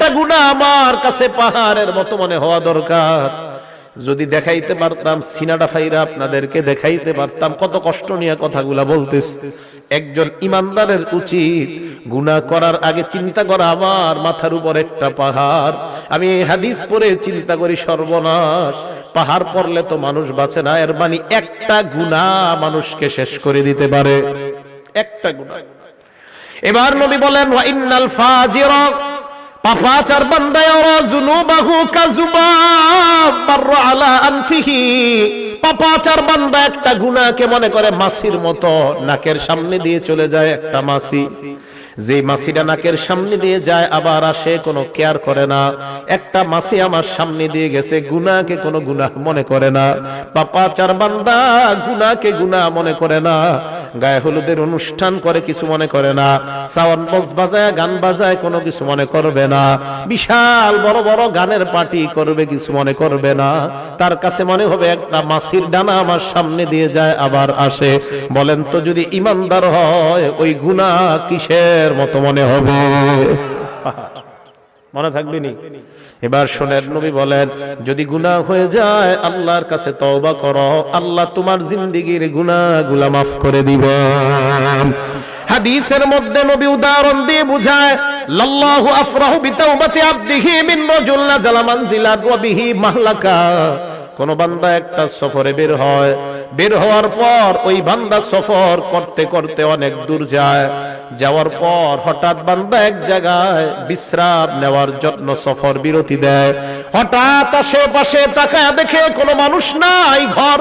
একটা গুণা আমার কাছে পাহাড়ের মতো মনে হওয়া দরকার। যদি দেখাইতে পারতাম, সিনাডা ফাইরা আপনাদেরকে দেখাইতে পারতাম, কত কষ্ট নিয়ে কথাগুলা বলতেছে একজন ইমানদারের উচিত গুনাহ করার আগে চিন্তা করা, আমার মাথার উপর একটা পাহাড়। আমি হাদিস পড়ে চিন্তা করি, সর্বনাশ। পাহাড় পড়লে তো মানুষ বাঁচে না, এর মানে একটা গুনাহ মানুষকে শেষ করে দিতে পারে। একটা গুনাহ এবার নবী বলেন, ওয়া ইন্নাল ফাজিরা পাপাচার বান্দা ইয়ারা যুনুবাহু কাযুবাব আলা আনফিহি। পাপাচার বান্দা একটা মনে করে মতো নাকের সামনে দিয়ে চলে যায় একটা মাছি যে মাছিটা নাকের সামনে দিয়ে যায়, আবার আসে কোনো কেয়ার করে না। একটা মাছি আমার সামনে দিয়ে গেছে, গুনাহকে কোনো গুনাহ মনে করে না। পাপাচার বান্দা গুনাহকে গুনাহ মনে করে না। গায়ে হলুদের অনুষ্ঠান করে, কিছু মনে করে না। সাউন্ড বক্স বাজায়, গান বাজায়, কোনো কিছু মনে করবে না। বিশাল বড় বড় গানের পার্টি করবে, কিছু মনে করবে না। তার কাছে মনে হবে একটা মাসির ডানা আমার সামনে দিয়ে যায়, আবার আসে। বলেন তো যদি ইমানদার হয়, ওই গুণা কিসের মতো মনে হবে? মনে থাকবে নি এবার শোনেন নবী বলেন যদি গুনাহ হয়ে যায় আল্লাহর কাছে তওবা করো আল্লাহ তোমার জিন্দিগির গুনাহগুলা মাফ করে দিবেন হাদিসের মধ্যে নবী উদাহরণ দিয়ে বুঝায় লাল্লাহু আফরাহু বিতাওবাতি আবদিহি মিন রাজুল নাযালা মানজিলাত ওয়া বিহি মাহলাকা। কোন বান্দা একটা সফরে বের হয় বের হওয়ার পর ওই বান্দা সফর করতে করতে অনেক দূর যায়। যাওয়ার পর হঠাৎ বান্দা এক জায়গায় বিশ্রাম নেওয়ার জন্য সফর বিরতি দেয়। হঠাৎ আশেপাশে তাকায় দেখে কোনো মানুষ নাই, ঘর